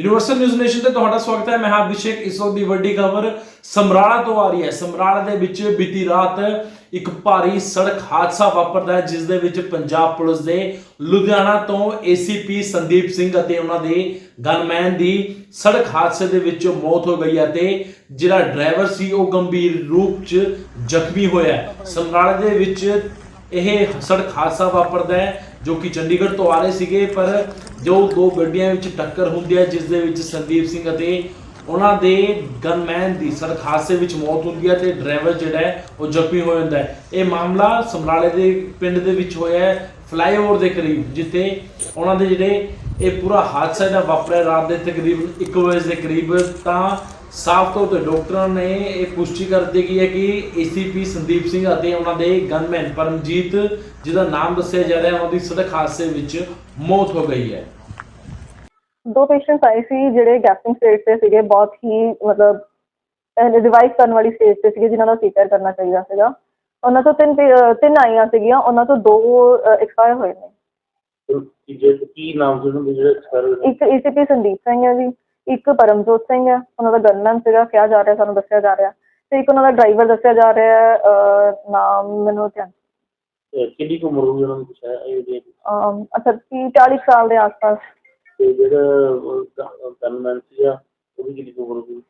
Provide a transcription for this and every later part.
Universal news nation ਤੇ ਤੁਹਾਡਾ ਸਵਾਗਤ ਹੈ। ਮੈਂ ਹਾਂ ਅਭਿਸ਼ੇਕ। ਇਸ ਵਕਤ ਦੀ ਵੱਡੀ ਖਬਰ ਸਮਰਾਲਾ ਤੋਂ ਆ ਰਹੀ ਹੈ। ਸਮਰਾਲਾ ਦੇ ਵਿੱਚ ਬੀਤੀ ਰਾਤ ਇੱਕ ਭਾਰੀ ਸੜਕ ਹਾਦਸਾ ਵਾਪਰਦਾ ਹੈ, ਜਿਸ ਦੇ ਵਿੱਚ ਪੰਜਾਬ ਪੁਲਿਸ ਦੇ ਲੁਧਿਆਣਾ ਤੋਂ ਏਸੀਪੀ ਸੰਦੀਪ ਸਿੰਘ ਅਤੇ ਉਹਨਾਂ ਦੇ ਗਨਮੈਨ ਦੀ ਸੜਕ ਹਾਦਸੇ ਦੇ ਵਿੱਚ ਮੌਤ ਹੋ ਗਈ ਹੈ ਤੇ ਜਿਹੜਾ ਡਰਾਈਵਰ ਸੀ, ਉਹ ਗੰਭੀਰ ਰੂਪ 'ਚ ਜ਼ਖਮੀ ਹੋਇਆ ਸਮਰਾਲਾ ਦੇ ਵਿੱਚ ਇਹ ਸੜਕ ਹਾਦਸਾ ਵਾਪਰਦਾ ਹੈ, ਜੋ ਕਿ ਚੰਡੀਗੜ੍ਹ ਤੋਂ ਆ ਰਹੇ ਸੀਗੇ, ਪਰ ਜੋ ਦੋ ਗੱਡੀਆਂ ਵਿੱਚ ਟੱਕਰ ਹੁੰਦੀ ਹੈ, ਜਿਸ ਦੇ ਵਿੱਚ ਸੰਦੀਪ ਸਿੰਘ ਅਤੇ ਉਹਨਾਂ ਦੇ ਗਨਮੈਨ ਦੀ ਸੜਕ ਹਾਦਸੇ ਵਿੱਚ ਮੌਤ ਹੁੰਦੀ ਹੈ ਤੇ ਡਰਾਈਵਰ ਜਿਹੜਾ ਹੈ, ਉਹ ਜ਼ਖਮੀ ਹੋ ਜਾਂਦਾ ਹੈ। ਇਹ ਮਾਮਲਾ ਸਮਰਾਲੇ ਦੇ ਪਿੰਡ ਦੇ ਵਿੱਚ ਹੋਇਆ ਹੈ, ਫਲਾਈਓਵਰ ਦੇ ਕਰੀਬ, ਜਿੱਥੇ ਉਹਨਾਂ ਦੇ ਜਿਹੜੇ ਇਹ ਪੂਰਾ ਹਾਦਸਾ ਜਿਹੜਾ ਵਾਪਰਿਆ ਰਾਤ ਦੇ ਤਕਰੀਬਨ 1 ਵਜੇ ਦੇ ਕਰੀਬ, ਤਾਂ ਸਾਫ਼ ਤੌਰ ਤੇ ਡਾਕਟਰਾਂ ਨੇ ਇਹ ਪੁਸ਼ਟੀ ਕਰ ਦਿੱਤੀ ਹੈ ਕਿ ਏਸੀਪੀ ਸੰਦੀਪ ਸਿੰਘ ਅਤੇ ਉਹਨਾਂ ਦੇ ਗਨਮੈਨ ਪਰਮਜੀਤ ਜਿਹਦਾ ਨਾਮ ਦੱਸਿਆ ਜਾ ਰਿਹਾ ਹੈ ਉਹਨਾਂ ਦੀ ਸੜਕ ਹਾਦਸੇ ਵਿੱਚ ਮੌਤ ਹੋ ਗਈ ਹੈ। ਦੋ ਪੇਸ਼ੈਂਟਸ ਆਏ ਸੀ ਜਿਹੜੇ ਗੈਸਟਿੰਗ ਸਟੇਜ ਤੇ ਸੀਗੇ ਬਹੁਤ ਹੀ ਮਤਲਬ ਰਿਵਾਈਵ ਕਰਨ ਵਾਲੀ ਸਟੇਜ ਤੇ ਸੀਗੇ ਜਿਨ੍ਹਾਂ ਦਾ ਸੀਕਰ ਕਰਨਾ ਚਾਹੀਦਾ ਸੀਗਾ। ਉਹਨਾਂ ਤੋਂ ਤਿੰਨ ਤਿੰਨ ਆਈਆਂ ਸੀਗੀਆਂ ਉਹਨਾਂ ਤੋਂ ਦੋ ਐਕਸਪਾਇਰ ਹੋਏ ਨੇ। ਕੀ ਜੇ ਕੀ ਨਾਮ ਸੀ ਉਹਨਾਂ ਦੇ ਜਿਹੜੇ ਸਰ ਇੱਕ ਏਸੀਪੀ ਸੰਦੀਪ ਸਿੰਘ ਹੈ ਜੀ। ਇੱਕ ਪਰਮਜੋਤ ਸਿੰਘ ਹੈ ਉਹਨਾਂ ਦਾ ਗਨਮੈਨ ਸੀਗਾ ਕਿਹਾ ਜਾ ਰਿਹਾ ਸਾਨੂੰ ਦੱਸਿਆ ਜਾ ਰਿਹਾ। ਤੇ ਇੱਕ ਉਹਨਾਂ ਦਾ ਡਰਾਈਵਰ ਦੱਸਿਆ ਜਾ ਰਿਹਾ ਹੈ ਅਹ, ਨਾਮ ਮੈਨੂੰ ਧਿਆਨ ਕਿੰਨੀ ਕੁ ਉਮਰ ਹੋਈ ਉਹਨਾਂ ਦੀ ਪੁੱਛਿਆ ਇਹ ਦੇ ਅਮ, ਅੱਛਾ 30 40 ਸਾਲ ਦੇ ਆਸ-ਪਾਸ। ਤੇ ਜਿਹੜਾ ਗਨਮੈਨ ਸੀਗਾ ਉਹਦੀ ਕਿੰਨੀ ਕੁ ਉਮਰ ਹੋਈ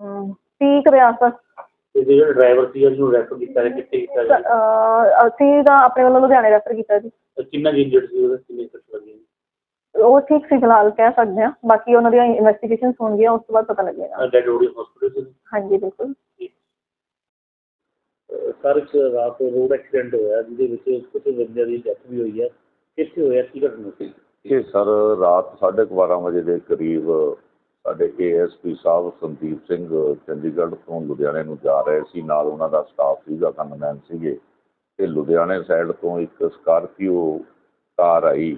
ਅਮ, 30 ਕੁ ਦੇ ਆਸ-ਪਾਸ। ਤੇ ਜਿਹੜਾ ਡਰਾਈਵਰ ਸੀਗਾ ਜਿਹਨੂੰ ਰੈਫਰ ਕੀਤਾ ਗਿਆ ਕਿੱਥੇ ਕੀਤਾ ਗਿਆ? ਅਹ, ਅਸੀਂ ਤਾਂ ਆਪਣੇ ਵੱਲੋਂ ਲੁਧਿਆਣੇ ਰੈਫਰ ਕੀਤਾ ਜੀ। ਕਿੰਨਾ ਇੰਜਰਡ ਸੀ ਉਹਦੇ ਕਿੰਨੇ ਉਹ ਠੀਕ ਸੀ ਫਿਲਹਾਲ ਕਹਿ ਸਕਦੇ ਹਾਂ। ਬਾਕੀ ਉਹਨਾਂ ਦੀਆਂ ਇਨਵੈਸਟੀਗੇਸ਼ਨਸ ਹੋਣਗੀਆਂ ਉਸ ਤੋਂ ਬਾਅਦ ਪਤਾ ਲੱਗੇਗਾ। ਡੈਡ ਬੋਡੀ ਹਸਪੀਟਲ ਸੀ ਹਾਂਜੀ ਬਿਲਕੁਲ। ਸਰ ਇੱਕ ਰਾਤ ਰੋਡ ਐਕਸੀਡੈਂਟ ਹੋਇਆ ਜਿਹਦੇ ਵਿੱਚ ਕੁਝ ਬੰਦਿਆਂ ਦੀ ਡੈਥ ਵੀ ਹੋਈ ਹੈ। ਕਿੱਥੇ ਹੋਇਆ ਕੀ ਘਟਨਾ ਸੀ? ਇਹ ਸਰ ਰਾਤ 12:30 ਵਜੇ ਦੇ ਕਰੀਬ ਸਾਡੇ ਏਐਸਪੀ ਸਾਹਿਬ ਸੰਦੀਪ ਸਿੰਘ ਚੰਡੀਗੜ੍ਹ ਤੋਂ ਲੁਧਿਆਣੇ ਨੂੰ ਜਾ ਰਹੇ ਸੀ। ਨਾਲ ਉਹਨਾਂ ਦਾ ਸਟਾਫ ਸੀਗਾ ਕਨਮੈਨ ਸੀਗੇ। ਤੇ ਲੁਧਿਆਣੇ ਸਾਈਡ ਤੋਂ ਇੱਕ ਸਕਾਰਪੀਓ ਕਾਰ ਆਈ।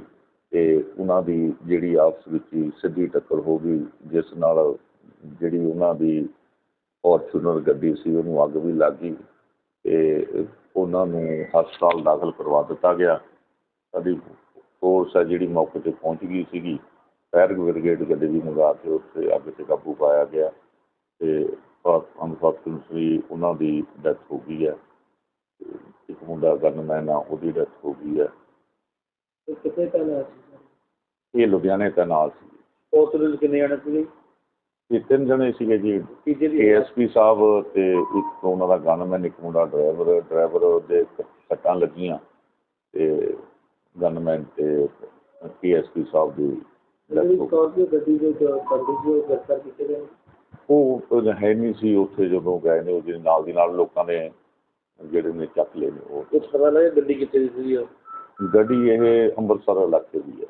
ਤੇ ਉਹਨਾਂ ਦੀ ਜਿਹੜੀ ਆਪਸ ਵਿੱਚ ਹੀ ਸਿੱਧੀ ਟੱਕਰ ਹੋ ਗਈ, ਜਿਸ ਨਾਲ ਜਿਹੜੀ ਉਹਨਾਂ ਦੀ ਫੋਰਚੂਨਰ ਗੱਡੀ ਸੀ, ਉਹਨੂੰ ਅੱਗ ਵੀ ਲੱਗ ਗਈ ਤੇ ਉਹਨਾਂ ਨੂੰ ਹਸਪਤਾਲ ਦਾਖਲ ਕਰਵਾ ਦਿੱਤਾ ਗਿਆ। ਸਾਡੀ ਫੋਰਸ ਹੈ ਜਿਹੜੀ ਮੌਕੇ ਤੇ ਪਹੁੰਚ ਗਈ ਸੀਗੀ, ਫਾਇਰ ਬ੍ਰਿਗੇਡ ਗੱਡੀ ਵੀ ਮੰਗਾ ਕੇ ਉੱਥੇ ਅੱਗ ਤੇ ਕਾਬੂ ਪਾਇਆ ਗਿਆ ਤੇ ਅਨਫੋਰਚੂਨਟਲੀ ਉਹਨਾਂ ਦੀ ਡੈਥ ਹੋ ਗਈ ਹੈ। ਇੱਕ ਮੁੰਡਾ ਗਨਮੈਨ ਆ, ਉਹਦੀ ਡੈਥ ਹੋ ਗਈ ਹੈ। ਤੇ ਕਿੱਥੇ ਇਹ ਲੁਧਿਆਣੇ ਦਾ ਨਾਲ ਸੀ। ਹਸਪੀਟਲ ਕਿੰਨੇ ਜਾਣੇ ਸੀ ਇਹ ਤਿੰਨ ਜਣੇ ਸੀਗੇ ਜੀ। ਤੀਜੇ ਦੀ ਏਐਸਪੀ ਸਾਹਿਬ ਤੇ ਇੱਕ ਉਹਨਾਂ ਦਾ ਗਨਮੈਨ ਇੱਕ ਮੁੰਡਾ ਡਰਾਈਵਰ ਡਰਾਈਵਰ ਦੇ ਸੱਟਾਂ ਲੱਗੀਆਂ ਤੇ ਗਨਮੈਨ ਤੇ ਏਐਸਪੀ ਸਾਹਿਬ ਦੀ ਉਹ ਹੈ ਨਹੀਂ ਸੀ ਉੱਥੇ ਜਦੋਂ ਗਏ ਨੇ ਉਹਦੇ ਨਾਲ ਦੀ ਨਾਲ ਲੋਕਾਂ ਨੇ ਜਿਹੜੇ ਨੇ ਚੱਕ ਲਏ ਨੇ ਉਹ। ਪਤਾ ਲੱਗਿਆ ਗੱਡੀ ਕਿੱਥੇ ਦੀ ਸੀ ਉਹ? ਗੱਡੀ ਇਹ ਅੰਮ੍ਰਿਤਸਰ ਇਲਾਕੇ ਦੀ ਹੈ।